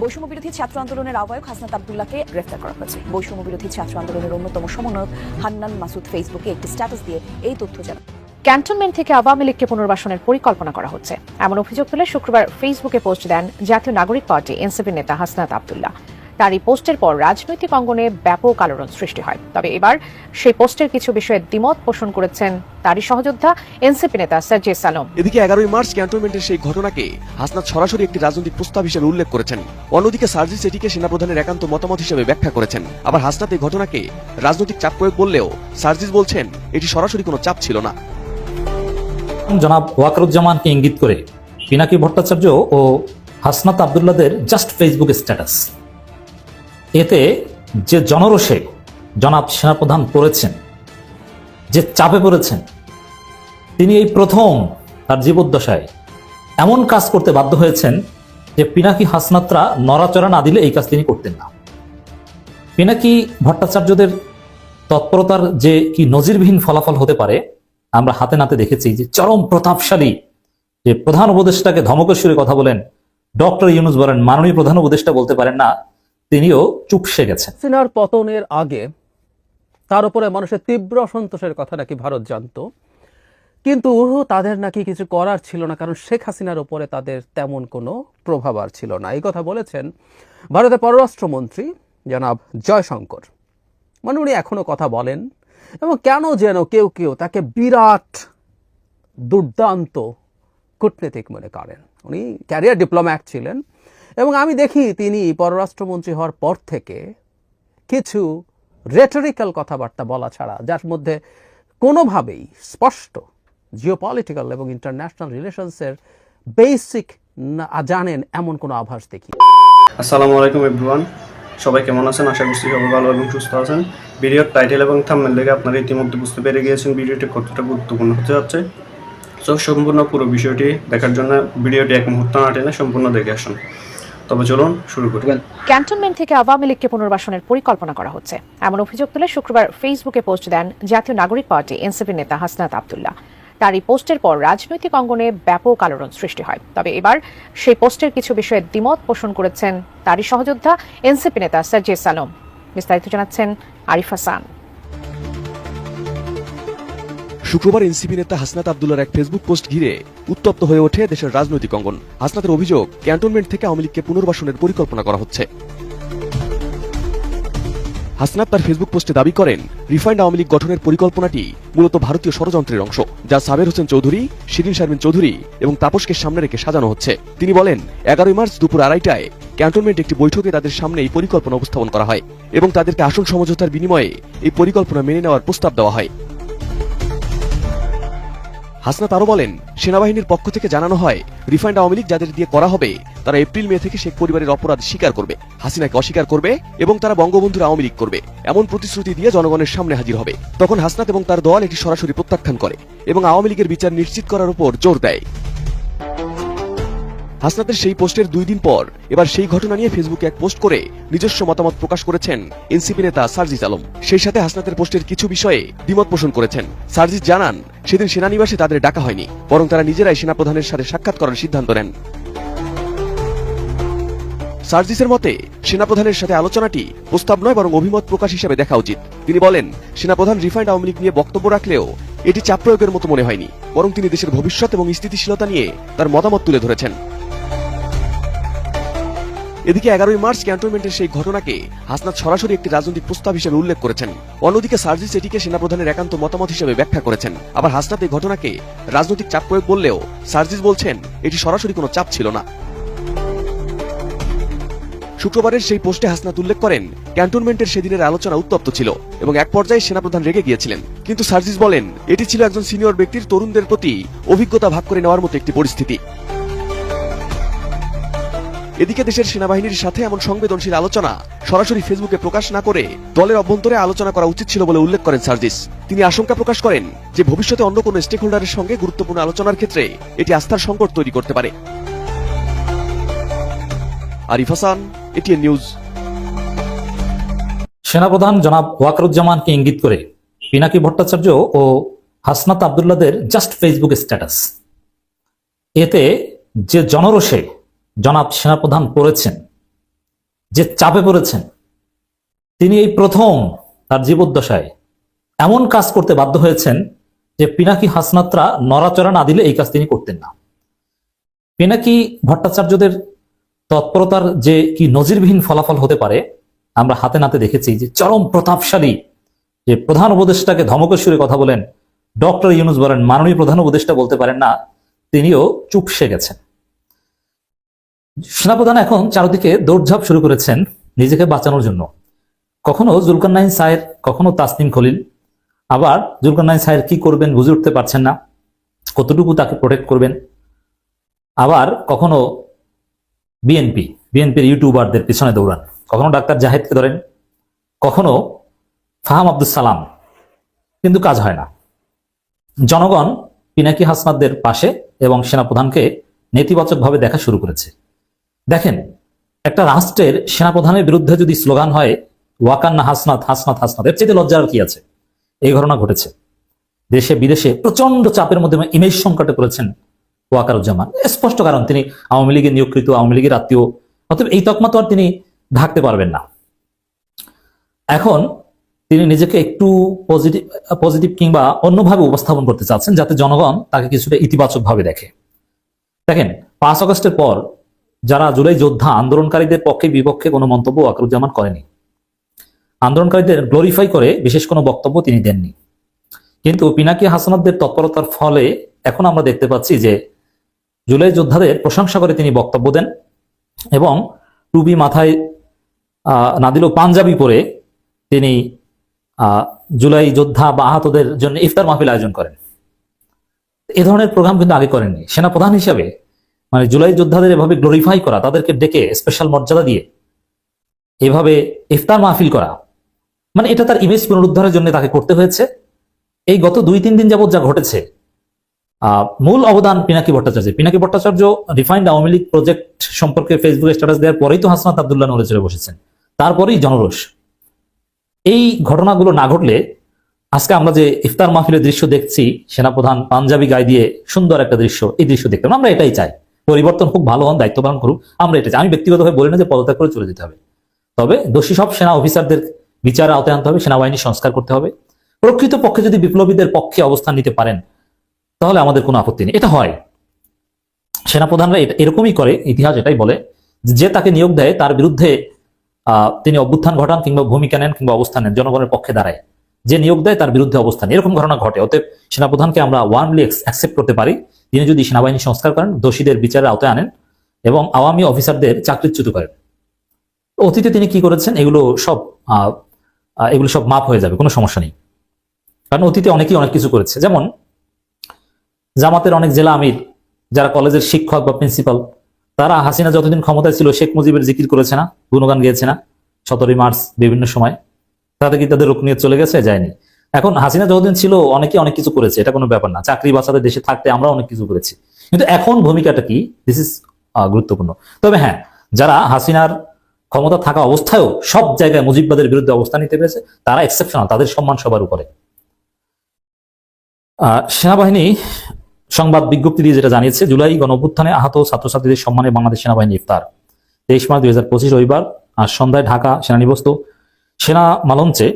বৈষম্য বিরোধী ছাত্র আন্দোলনের আহ্বায়ক হাসনাত আবদুল্লাহকে গ্রেফতার করা হয়েছে। বৈষম্য বিরোধী ছাত্র আন্দোলনের অন্যতম সমন্বয়ক হান্নান মাসুদ ফেসবুকে একটি স্ট্যাটাস দিয়ে এই তথ্য জানান। ক্যান্টনমেন্ট থেকে আওয়ামী লীগকে পুনর্বাসনের পরিকল্পনা করা হচ্ছে। এমন অভিযোগ তুলে শুক্রবার ফেসবুকে পোস্ট দেন জাতীয় নাগরিক পার্টি এনসিপি নেতা হাসনাত আবদুল্লাহ। তার এই পোস্টের পর রাজনৈতিক অঙ্গনে ব্যাপক আলোড়ন সৃষ্টি হয়। তবে এবার সেই পোস্টের কিছু বিষয়ে দ্বিমত পোষণ করেছেন তারই সহযোদ্ধা এনসিপি নেতা সার্জিস আলম এদিকে এগারোই মার্চ ক্যান্টনমেন্টের সেই ঘটনাকে হাসনাত সরাসরি একটি রাজনৈতিক প্রস্তাব হিসেবে উল্লেখ করেছেন। অন্যদিকে সার্জিস এটিকে সেনাপ্রধানের একান্ত মতামত হিসেবে ব্যাখ্যা করেছেন। আবার হাসনাত এই ঘটনাকে রাজনৈতিক চাপ প্রয়োগ বললেও সার্জিস বলছেন এটি সরাসরি কোনো চাপ ছিল না। জনাব ওয়াকরুজ্জামানকে ইঙ্গিত করে পিনাকি ভট্টাচার্য ও হাসনাত আবদুল্লাদের জাস্ট ফেসবুক স্ট্যাটাস। এতে যে জনরোষে জনাব সেনাপ্রধান পড়েছেন, যে চাপে পড়েছেন, তিনি এই প্রথম তার জীবদ্দশায় এমন কাজ করতে বাধ্য হয়েছেন যে পিনাকি হাসনাতরা নড়াচড়া না দিলে এই কাজ তিনি করতেন না। পিনাকি ভট্টাচার্যদের তৎপরতার যে কি নজিরবিহীন ফলাফল হতে পারে, আমরা হাতে নাতে দেখেছি যে চরম প্রতাপশালী যে প্রধান উপদেষ্টাকে ধমকের সুরে কথা বলেন, ডক্টর ইউনুস বলেন, মাননীয় প্রধান উপদেষ্টা বলতে পারেন না তিনিও চুপসে গেছেন। হাসিনার পতনের আগে তার উপরে মানুষের তীব্র অসন্তোষের কথা নাকি ভারত জানতো। কিন্তু তাদের নাকি কিছু করার ছিল না, কারণ শেখ হাসিনার উপরে তাদের তেমন কোনো প্রভাব আর ছিল না। এই কথা বলেছেন ভারতের পররাষ্ট্রমন্ত্রী জনাব জয়শঙ্কর। মানে উনি এখনও কথা বলেন। এবং কেন যেন কেউ কেউ তাকে বিরাট দুর্দান্ত কূটনীতিক মনে করেন। উনি ক্যারিয়ার ডিপ্লোম্যাট ছিলেন। এবং আমি দেখি তিনি পররাষ্ট্রমন্ত্রী হওয়ার পর থেকে কিছু রেটরিক্যাল কথাবার্তা বলা ছাড়া, যার মধ্যে কোনোভাবেই স্পষ্ট জিওপলিটিক্যাল এবং ইন্টারন্যাশনাল রিলেশনসের বেসিক জানেন এমন কোনো আভাস দেখি। আসসালামু আলাইকুম এভরিওয়ান সবাই কেমন আছেন? আশা করছি সবাই ভালো এবং সুস্থ আছেন। ভিডিওর টাইটেল এবং থাম্বনেল দেখে আপনারা ইতিমধ্যে বুঝতে পেরে গিয়েছেন ভিডিওটি কতটা গুরুত্বপূর্ণ হতে যাচ্ছে। তো সম্পূর্ণ পুরো বিষয়টি দেখার জন্য ভিডিওটি এক মুহূর্ত না টেনে সম্পূর্ণ দেখে আসুন। তবে চলুন শুরু করি। ক্যান্টনমেন্ট থেকে আওয়ামী লীগকে পুনর্বাসনের পরিকল্পনা করা হচ্ছে। এমন অভিযোগ তুলে শুক্রবার ফেসবুকে পোস্ট দেন জাতীয় নাগরিক পার্টি, এনসিপি নেতা হাসনাত আবদুল্লাহ। তার এই পোস্টের পর রাজনৈতিক অঙ্গনে ব্যাপক আলোড়ন সৃষ্টি হয়। তবে এবার সেই পোস্টের কিছু বিষয়ে দ্বিমত পোষণ করেছেন তারই সহযোদ্ধা এনসিপি নেতা সার্জিস আলম বিস্তারিত জানাচ্ছেন আরিফ হাসান শুক্রবার এনসিপি নেতা হাসনাত আবদুল্লার এক ফেসবুক পোস্ট ঘিরে উত্তপ্ত হয়ে ওঠে দেশের রাজনৈতিক অঙ্গন। হাসনাতের অভিযোগ, ক্যান্টনমেন্ট থেকে আওয়ামী লীগকে পুনর্বাসনের পরিকল্পনা করা হচ্ছে। হাসনাত তার ফেসবুক পোস্টে দাবি করেন, রিফাইন্ড আওয়ামী লীগ গঠনের পরিকল্পনাটি মূলত ভারতীয় ষড়যন্ত্রের অংশ, যা সাবের হোসেন চৌধুরী, শিরিন শারমিন চৌধুরী এবং তাপসকে সামনে রেখে সাজানো হচ্ছে। তিনি বলেন, এগারোই মার্চ দুপুর আড়াইটায় ক্যান্টনমেন্ট একটি বৈঠকে তাদের সামনে এই পরিকল্পনা উপস্থাপন করা হয় এবং তাদেরকে আসন সমঝোতার বিনিময়ে এই পরিকল্পনা মেনে নেওয়ার প্রস্তাব দেওয়া হয়। হাসনাত আরও বলেন, সেনাবাহিনীর পক্ষ থেকে জানানো হয়, রিফাইন্ড আওয়ামী লীগ যাদের দিয়ে করা হবে, তারা এপ্রিল মে থেকে শেখ পরিবারের অপরাধ স্বীকার করবে, হাসিনাকে অস্বীকার করবে এবং তারা বঙ্গবন্ধুর আওয়ামী লীগ করবে, এমন প্রতিশ্রুতি দিয়ে জনগণের সামনে হাজির হবে। তখন হাসনাত এবং তার দল এটি সরাসরি প্রত্যাখ্যান করে এবং আওয়ামী লীগের বিচার নিশ্চিত করার উপর জোর দেয়। হাসনাতের সেই পোস্টের দুই দিন পর এবার সেই ঘটনা নিয়ে ফেসবুকে এক পোস্ট করে নিজস্ব মতামত প্রকাশ করেছেন এনসিপি নেতা সার্জিস আলম। সেই সাথে হাসনাতের পোস্টের কিছু বিষয়ে দ্বিমত পোষণ করেছেন। সার্জিস জানান, সেদিন সেনানিবাসে তাদের ডাকা হয়নি, বরং তারা নিজেরাই সেনাপ্রধানের সাথে সাক্ষাৎ করার সিদ্ধান্ত নেন। সার্জিসের মতে, সেনাপ্রধানের সাথে আলোচনাটি প্রস্তাব নয়, বরং অভিমত প্রকাশ হিসেবে দেখা উচিত। তিনি বলেন, সেনাপ্রধান রিফাইন্ড আওয়ামী লীগ নিয়ে বক্তব্য রাখলেও এটি চাপ প্রয়োগের মতো মনে হয়নি, বরং তিনি দেশের ভবিষ্যৎ এবং স্থিতিশীলতা নিয়ে তার মতামত তুলে ধরেছেন। এদিকে এগারোই মার্চ ক্যান্টনমেন্টের সেই ঘটনাকে হাসনাত সরাসরি একটি রাজনৈতিক প্রস্তাব হিসেবে উল্লেখ করেছেন। অন্যদিকে সার্জিস এটিকে সেনাপ্রধানের একান্ত মতামত হিসেবে ব্যাখ্যা করেছেন। আবার হাসনাত এই ঘটনাকে রাজনৈতিক চাপ প্রয়োগ বললেও সার্জিস বলছেন, এটি সরাসরি কোনো চাপ ছিল না। শুক্রবারের সেই পোস্টে হাসনাত উল্লেখ করেন, ক্যান্টনমেন্টের সেদিনের আলোচনা উত্তপ্ত ছিল এবং এক পর্যায়ে সেনাপ্রধান রেগে গিয়েছিলেন। কিন্তু সার্জিস বলেন, এটি ছিল একজন সিনিয়র ব্যক্তির তরুণদের প্রতি অভিজ্ঞতা ভাগ করে নেওয়ার মতো একটি পরিস্থিতি। এদিকে দেশের সেনাবাহিনীর সাথে এমন সংবেদনশীল আলোচনা সরাসরি ফেসবুকে প্রকাশ না করে দলের অভ্যন্তরে আলোচনা করা উচিত ছিল বলে উল্লেখ করেন সার্জিস। তিনি আশঙ্কা প্রকাশ করেন যে ভবিষ্যতে অন্য কোনো স্টেক হোল্ডারের সঙ্গে গুরুত্বপূর্ণ আলোচনার ক্ষেত্রে এটি আস্থার সংকট তৈরি করতে পারে। Arif Hasan, ATN news. সেনাপ্রধান জনাব ওয়াকরুজ্জামানকে ইঙ্গিত করে, পিনাকি ভট্টাচার্য ও হাসনাত আবদুল্লাদের জাস্ট ফেসবুক স্ট্যাটাস। এতে যে জনরোষে জনাব সেনাপ্রধান পড়েছেন যে চাপে পড়েছেন, তিনি এই প্রথম তার জীবদ্দশায় এমন কাজ করতে বাধ্য হয়েছেন যে পিনাকি হাসনাত্রা নড়াচড়া না দিলে এই কাজ তিনি করতেন না। পিনাকি ভট্টাচার্যদের তৎপরতার যে কি নজিরবিহীন ফলাফল হতে পারে, আমরা হাতে নাতে দেখেছি যে চরম প্রতাপশালী যে প্রধান উপদেষ্টাকে ধমকের সুরে কথা বলেন, ডক্টর ইউনুস বলেন, মাননীয় প্রধান উপদেষ্টা বলতে পারেন না, তিনিও চুপসে গেছেন। সেনাপ্রধান এখন চারদিকে দৌড়ঝাঁপ শুরু করেছেন নিজেকে বাঁচানোর জন্য। কখনো জুলকান্নাইন সাহের কখনো তাসনিম খলিল। আবার জুলকান্নাইন সাহের কি করবেন বুঝে উঠতে পারছেন না। কতটুকু তাকে প্রোটেক্ট করবেন? আবার কখনো বিএনপি বিএনপির ইউটিউবারদের পিছনে দৌড়ান। কখনো ডাক্তার জাহেদকে ধরেন। কখনো ফাহাম আব্দুল সালাম। কিন্তু কাজ হয় না। জনগণ পিনাকি হাসনাদদের পাশে এবং সেনাপ্রধানকে নেতিবাচকভাবে দেখা শুরু করেছে। দেখেন, একটা রাষ্ট্রের সেনাপ্রধানের বিরুদ্ধে যদি স্লোগান হয়, ওয়াকান্না হাসনাত হাসনাত হাসনাত এর চেয়ে লজ্জার কি আছে? এই ঘটনা ঘটেছে। দেশে, বিদেশে প্রচণ্ড চাপের মধ্যে ইমেজ সংকটে পড়েছেন ওয়াকারুজ্জামান। স্পষ্ট কারণ, তিনি আওয়ামী লীগের নিয়োগকৃত, আওয়ামী লীগের আত্মীয়। অতএব এই তকমা তো আর তিনি ঢাকতে পারবেন না। এখন তিনি নিজেকে একটু পজিটিভ পজিটিভ কিংবা অন্যভাবে উপস্থাপন করতে চাচ্ছেন, যাতে জনগণ তাকে কিছুটা ইতিবাচক ভাবে দেখে। দেখেন, পাঁচ আগস্টের পর যারা জুলাই যোদ্ধা আন্দোলনকারীদের পক্ষে বিপক্ষে কোনো মন্তব্য ওয়াকারুজ্জামান করেনি। আন্দোলনকারীদের গ্লোরিফাই করে বিশেষ কোনো বক্তব্য তিনি দেননি। কিন্তু পিনাকি হাসানাতদের তৎপরতার ফলে এখন আমরা দেখতে পাচ্ছি যে জুলাই যোদ্ধাদের প্রশংসা করে তিনি বক্তব্য দেন এবং টুপি মাথায় না দিলেও পাঞ্জাবি পরে তিনি জুলাই যোদ্ধা বা আহতদের জন্য ইফতার মাহফিল আয়োজন করেন। এ ধরনের প্রোগ্রাম কিন্তু আগে করেননি। সেনাপ্রধান হিসাবে মানে জুলাই যোদ্ধাদের এভাবে গ্লোরিফাই করা, তাদেরকে ডেকে স্পেশাল মর্যাদা দিয়ে এভাবে ইফতার মাহফিল করা মানে এটা তার ইমেজ পুনরুদ্ধারের জন্য তাকে করতে হয়েছে। এই গত দুই তিন দিন যাবত যা ঘটেছে মূল অবদান পিনাকি ভট্টাচার্য। পিনাকি ভট্টাচার্য রিফাইন্ড আওয়ামী লীগ প্রজেক্ট সম্পর্কে ফেসবুকে স্ট্যাটাস দেওয়ার পরেই তো হাসনাত আবদুল্লাহ নড়ে চড়ে বসেছেন। তারপরেই জনরোষ। এই ঘটনাগুলো না ঘটলে আজকে আমরা যে ইফতার মাহফিলের দৃশ্য দেখছি, সেনাপ্রধান পাঞ্জাবি গায়ে দিয়ে সুন্দর একটা দৃশ্য, এই দৃশ্য দেখতাম আমরা এটাই চাই। পরিবর্তন খুব ভালো হন, দায়িত্ব পালন করুক, আমরা এটা আমি ব্যক্তিগতভাবে বলি না যে পদত্যাগ করে চলে যেতে হবে। তবে দোষী সব সেনা অফিসারদের বিচার আওতায় আনতে হবে, সেনাবাহিনী সংস্কার করতে হবে। প্রকৃত পক্ষে যদি বিপ্লবীদের পক্ষে অবস্থান নিতে পারেন, তাহলে আমাদের কোনো আপত্তি নেই। এটা হয়। সেনাপ্রধানরা এরকমই করে, ইতিহাস এটাই বলে, যে তাকে নিয়োগ দেয়, তার বিরুদ্ধে তিনি অভ্যুত্থান ঘটান কিংবা ভূমিকা নেন কিংবা অবস্থান নেন, জনগণের পক্ষে দাঁড়ায়। যে নিয়োগ দেয় তার বিরুদ্ধে অবস্থান। এরকম ঘটনা ঘটে। অতএব সেনাপ্রধানকে আমরা ওয়ানলি অ্যাকসেপ্ট করতে পারি। তিনি যদি সেনাবাহিনী সংস্কার করেন, দোষীদের বিচারের আওতায় আনেন এবং আওয়ামী অফিসারদের চাকরিচ্যুত করেন। অতীতে তিনি কি করেছেন? এগুলো সব এগুলো সব মাপ হয়ে যাবে, কোনো সমস্যা নেই। কারণ অতীতে অনেকেই অনেক কিছু করেছে। যেমন জামাতের অনেক জেলা আমির, যারা কলেজের শিক্ষক বা প্রিন্সিপাল তারা হাসিনা যতদিন ক্ষমতায় ছিল, শেখ মুজিবের জিকির করেছে না, গুণগান গিয়েছে না, সতেরোই মার্চ বিভিন্ন সময়। তাতে কি তাদের রুকনিয়ত চলে গেছে? যায়নি। এখন হাসিনা যতদিন ছিল, অনেকে অনেক কিছু করেছে, এটা কোনো ব্যাপার না। চাকরি বাঁচাতে দেশে থাকতে আমরা অনেক কিছু করেছি। কিন্তু এখন ভূমিকাটা কি? দিস ইজ গুরুত্বপূর্ণ। তবে হ্যাঁ যারা হাসিনার ক্ষমতা থাকা অবস্থায়ও সব জায়গায় মুজিববাদের বিরুদ্ধে অবস্থান নিতে পেরেছে, তারা এক্সেপশনাল তাদের সম্মান সবার উপরে। সেনাবাহিনী সংবাদ বিজ্ঞপ্তি দিয়ে যেটা জানিয়েছে, জুলাই গণঅভ্যুত্থানে আহত ছাত্রছাত্রীদের সম্মানে বাংলাদেশ সেনাবাহিনী ইফতার। তেইশ মার্চ দুই হাজার পঁচিশ রবিবার আজ সন্ধ্যায় ঢাকা সেনানিবস্ত সেনা মালঞ্চে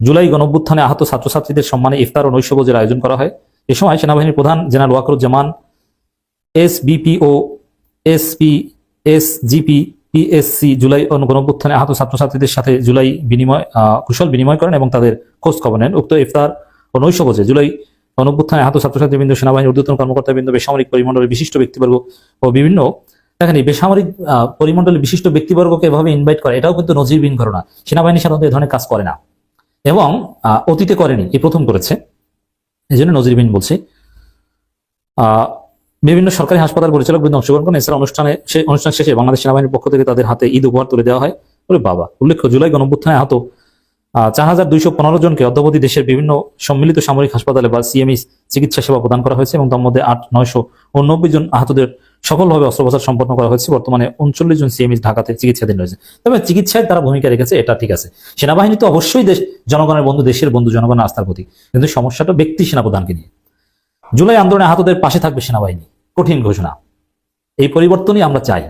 জুলাই গণঅভ্যুত্থানে আহত ছাত্রছাত্রীদের সম্মানে ইফতার ও নৈশভোজের আয়োজন করা হয়। এ সময় সেনাবাহিনীর প্রধান general Wakeruzzaman S BPO SP S GP PSC July গণঅভ্যুত্থানে আহত ছাত্রছাত্রীদের সাথে জুলাই বিনিময় কুশল বিনিময় করেন এবং তাদের খোঁজ খবর নেন। উক্ত ইফতার ও নৈশভোজে জুলাই গণঅভ্যুত্থানে আহত ছাত্রছাত্রীবৃন্দ, সেনাবাহিনীর ঊর্ধ্বতন কর্মকর্তাবৃন্দ, বেসামরিক পরিমণ্ডলের বিশিষ্ট ব্যক্তিবর্গ ও বিভিন্ন দেখেন বেসামরিক আহ, পরিমণ্ডলের বিশিষ্ট ব্যক্তিবর্গকে এভাবে ইনভাইট করে এটাও কিন্তু নজিরবিহীন ঘটনা। সেনাবাহিনী সাধারণত এই ধরনের কাজ করে না। এবং অতীতে করেনি এই প্রথম করেছে। এই জন্য নজিরবিহীন বলছি। বিভিন্ন সরকারি হাসপাতাল পরিচালক বৃন্দ অংশগ্রহণ করেন। এছাড়া অনুষ্ঠানে সে অনুষ্ঠান শেষে বাংলাদেশ সেনাবাহিনীর পক্ষ থেকে তাদের হাতে ঈদ উপহার তুলে দেওয়া হয়। ওরে বাবা উল্লেখ্য জুলাই গণঅভ্যুত্থানে আহত চার হাজার দুইশো পনেরো জনকে অদ্যাবধি দেশের বিভিন্ন সম্মিলিত সামরিক হাসপাতালে বা সিএমই চিকিৎসা সেবা প্রদান করা হয়েছে এবং তার মধ্যে আট, নয়শো জন আহতদের সফলভাবে অস্ত্রোপচার সম্পন্ন করা হয়েছে। বর্তমানে উনচল্লিশ জন সিএমই ঢাকাতে চিকিৎসাধীন রয়েছে। তবে চিকিৎসায় তারা ভূমিকা রেখেছে, এটা ঠিক আছে। সেনাবাহিনী তো অবশ্যই দেশ, জনগণের বন্ধু, দেশের বন্ধু, জনগণের আস্থার প্রতি কিন্তু সমস্যাটা ব্যক্তি সেনাপ্রধানকে নিয়ে। জুলাই আন্দোলনে আহতদের পাশে থাকবে সেনাবাহিনী। কঠিন ঘোষণা। এই পরিবর্তনই আমরা চাই।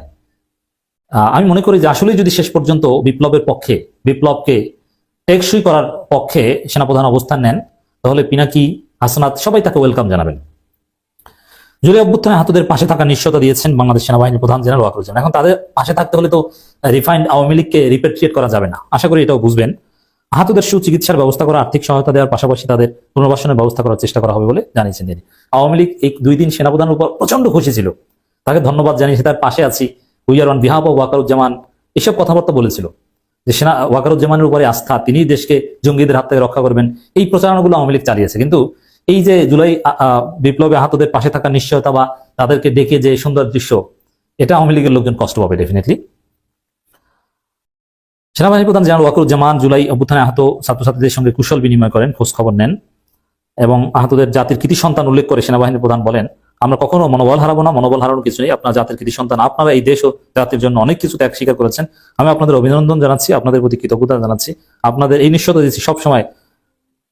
আমি মনে করি যে আসলে যদি শেষ পর্যন্ত বিপ্লবের পক্ষে, বিপ্লবকে টেকসই করার পক্ষে সেনাপ্রধান অবস্থান নেন, তাহলে পিনাকি, হাসনাত সবাই তাকে ওয়েলকাম জানাবেন। জুলাই অভ্যুত্থানে হাতদের পাশে থাকা নিশ্চয়তা দিয়েছেন বাংলাদেশ সেনাবাহিনীর প্রধান জেনারেল ওয়াকরুজ্জামান এখন তাদের পাশে থাকতে হলে তো রিফাইন্ড আওয়ামী লীগকে রিপেট্রিয়েট করা যাবে না। আশা করি এটাও বুঝবেন। আহতদের সুচিকিৎসার ব্যবস্থা করা, আর্থিক সহায়তা দেওয়ার পাশাপাশি তাদের পুনর্বাসনের ব্যবস্থা করার চেষ্টা করা হবে বলে জানিয়েছেন তিনি। আওয়ামী লীগ এই দুই দিন সেনাপ্রধানের উপর প্রচণ্ড খুশি ছিল। তাকে ধন্যবাদ জানিয়েছে তার পাশে আছি। We are on behalf Wakeruzzaman, এসব কথাবার্তা বলেছিল। যে সেনা ওয়াকারুজ্জামানের উপরে আস্থা, তিনি দেশকে জঙ্গিদের হাত থেকে রক্ষা করবেন, এই প্রচারণাগুলো আওয়ামী লীগ চালিয়েছে। কিন্তু এই যে জুলাই বিপ্লবে আহতদের পাশে থাকা নিশ্চয়তা বা তাদেরকে ডেকে যে সুন্দর দৃশ্য, এটা আওয়ামী লীগের লোকজন কষ্ট পাবে ডেফিনেটলি সেনাবাহিনী প্রধান জেনারেল ওয়াকুরুজ্জামান জুলাই অভ্যুত্থানে আহত ছাত্রছাত্রীদের সঙ্গে কুশল বিনিময় করেন, খোঁজ খবর নেন এবং আহতদের জাতির কৃতি সন্তান উল্লেখ করে সেনাবাহিনী প্রধান বলেন আমরা কখনো মনোবল হারাবো না, মনোবল হারানোর কিছু নেই। আপনার জাতির কৃতি সন্তান আপনারা এই দেশ ও জাতির জন্য অনেক কিছু ত্যাগ স্বীকার করেছেন। আমি আপনাদের অভিনন্দন জানাচ্ছি, আপনাদের প্রতি কৃতজ্ঞতা জানাচ্ছি। আপনাদের এই নিশ্চয়তা দিচ্ছি, সবসময়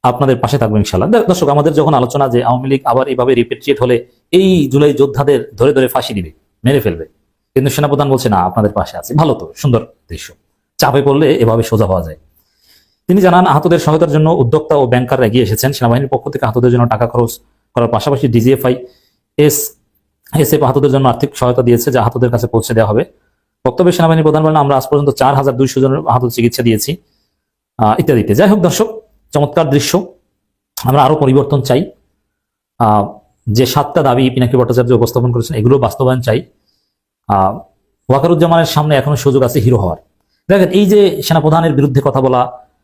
আপনাদের পাশে থাকব ইনশাল্লাহ দর্শক, আমাদের যখন আলোচনা যে আওয়ামী লীগ আবার এইভাবে রিপেট্রিয়েট হলে, এই জুলাই যোদ্ধাদের ধরে ধরে ফাঁসি দিবে, মেরে ফেলবে। কিন্তু সেনাপ্রধান বলছে, না, আপনাদের পাশে আছে। ভালো তো, সুন্দর দৃশ্য। চাপে পড়লে এভাবে সোজা হওয়া যায়। তিনি জানান, আহতদের সহায়তার জন্য উদ্যোক্তা ও ব্যাংকাররা এগিয়ে এসেছেন। সেনাবাহিনীর পক্ষ থেকে আহতদের জন্য টাকা খরচ করার পাশাপাশি ডিজিএফআই এস, এসএফ আহতদের জন্য আর্থিক সহায়তা দিয়েছে, যা আহতদের কাছে পৌঁছে দেওয়া হবে। বক্তব্যে সেনাবাহিনী প্রধান বলেন, আমরা আজ পর্যন্ত চার হাজার দুইশো জনের আহত চিকিৎসা দিয়েছি ইত্যাদিতে। যাই হোক দর্শক, চমৎকার দৃশ্য। আমরা আরও পরিবর্তন চাই। যে সাতটা দাবি পিনাকি ভট্টাচার্য উপস্থাপন করেছেন, এগুলো বাস্তবায়ন চাই। ওয়াকারুজ্জামানের সামনে এখনও সুযোগ আছে হিরো হওয়ার। দেখেন, এই যে সেনাপ্রধানের বিরুদ্ধে কথা বলা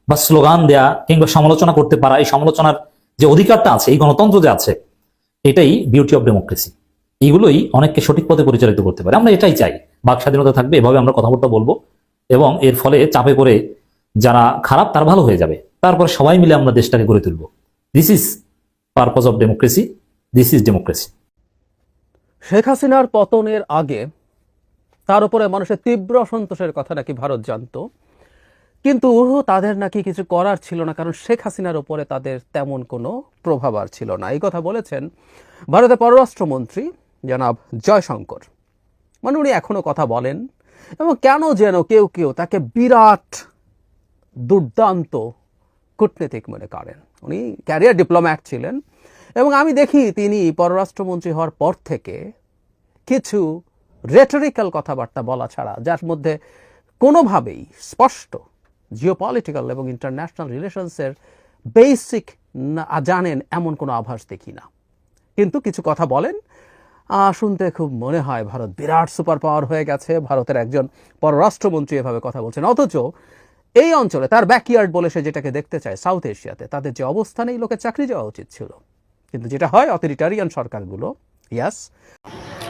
বা স্লোগান দেয়া কিংবা সমালোচনা করতে পারা, এই সমালোচনার যে অধিকারটা আছে, এই গণতন্ত্র যে আছে এটাই বিউটি অফ ডেমোক্রেসি এইগুলোই অনেককে সঠিক পথে পরিচালিত করতে পারে। আমরা এটাই চাই। বাক স্বাধীনতা থাকবে, এভাবে আমরা কথাবার্তা বলব। এবং এর ফলে চাপে পড়ে যারা খারাপ, তার ভালো হয়ে যাবে। তারপরে সবাই মিলে আমরা দেশটাকে গড়ে তুলবো। This is purpose of democracy this is democracy Sheikh হাসিনার পতনের আগে তার উপরে মানুষের তীব্র অসন্তোষের কথা নাকি ভারত জানতো। কিন্তু তাদের নাকি কিছু করার ছিল না, কারণ শেখ হাসিনার উপরে তাদের তেমন কোনো প্রভাব আর ছিল না। এই কথা বলেছেন ভারতের পররাষ্ট্রমন্ত্রী জনাব জয়শঙ্কর। মানে উনি এখনও কথা বলেন। এবং কেন যেন কেউ কেউ তাকে বিরাট দুর্দান্ত কূটনীতিক মনে করেন। উনি ক্যারিয়ার ডিপ্লোম্যাট ছিলেন। এবং আমি দেখি তিনি পররাষ্ট্রমন্ত্রী হওয়ার পর থেকে কিছু রেটরিক্যাল কথাবার্তা বলা ছাড়া, যার মধ্যে কোনোভাবেই স্পষ্ট জিওপলিটিক্যাল এবং ইন্টারন্যাশনাল রিলেশনসের বেসিক জানেন এমন কোনো আভাস দেখি না। কিন্তু কিছু কথা বলেন শুনতে খুব মনে হয় ভারত বিরাট সুপার পাওয়ার হয়ে গেছে, ভারতের একজন পররাষ্ট্রমন্ত্রী এভাবে কথা বলছেন। অথচ এই অঞ্চলে তার ব্যাকইয়ার্ড বলে সে যেটাকে দেখতে চায় সাউথ এশিয়াতে তাদের যে অবস্থানে এই লোকের চাকরি যাওয়া উচিত ছিল। কিন্তু যেটা হয় অথরিটারিয়ান সরকারগুলো ইয়াস